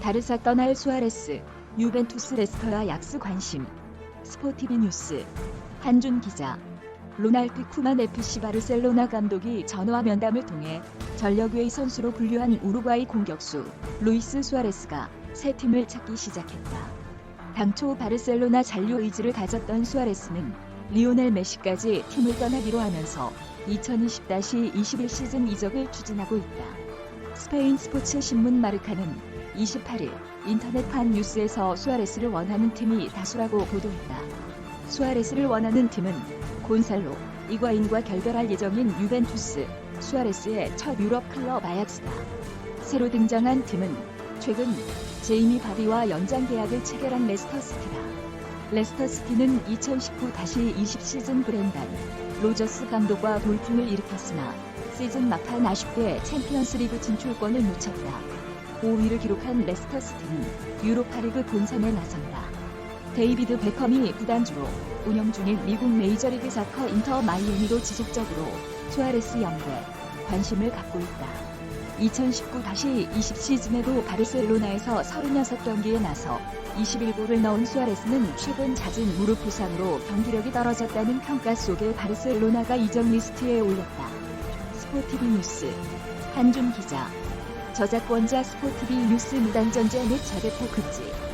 바르사 떠날 수아레스, 유벤투스 레스터와 약수 관심. 스포티비 뉴스. 한준 기자. 로날드 쿠만 FC 바르셀로나 감독이 전화 면담을 통해 전력외 선수로 분류한 우루과이 공격수 루이스 수아레스가 새 팀을 찾기 시작했다. 당초 바르셀로나 잔류 의지를 가졌던 수아레스는 리오넬 메시까지 팀을 떠나기로 하면서 2020-21 시즌 이적을 추진하고 있다. 스페인 스포츠 신문 마르카는 28일 인터넷판 뉴스에서 수아레스를 원하는 팀이 다수라고 보도했다. 수아레스를 원하는 팀은 곤살로, 이과인과 결별할 예정인 유벤투스, 수아레스의 첫 유럽 클럽 아약스다. 새로 등장한 팀은 최근 제이미 바비와 연장 계약을 체결한 레스터 시티다. 레스터 시티는 2019-20 시즌 브랜단 로저스 감독과 돌풍을 일으켰으나 시즌 막판 아쉽게 챔피언스리그 진출권을 놓쳤다. 5위를 기록한 레스터 시티는 유로파리그 본선에 나선다. 데이비드 베컴이 구단주로 운영 중인 미국 메이저리그 사커 인터 마이애미도 지속적으로 수아레스 연구에 관심을 갖고 있다. 2019-20 시즌에도 바르셀로나에서 36경기에 나서 21골을 넣은 수아레스는 최근 잦은 무릎 부상으로 경기력이 떨어졌다는 평가 속에 바르셀로나가 이적 리스트에 올렸다. 스포티비 뉴스 한준 기자 저작권자 스포티비 뉴스 무단전제 및 자대포 급지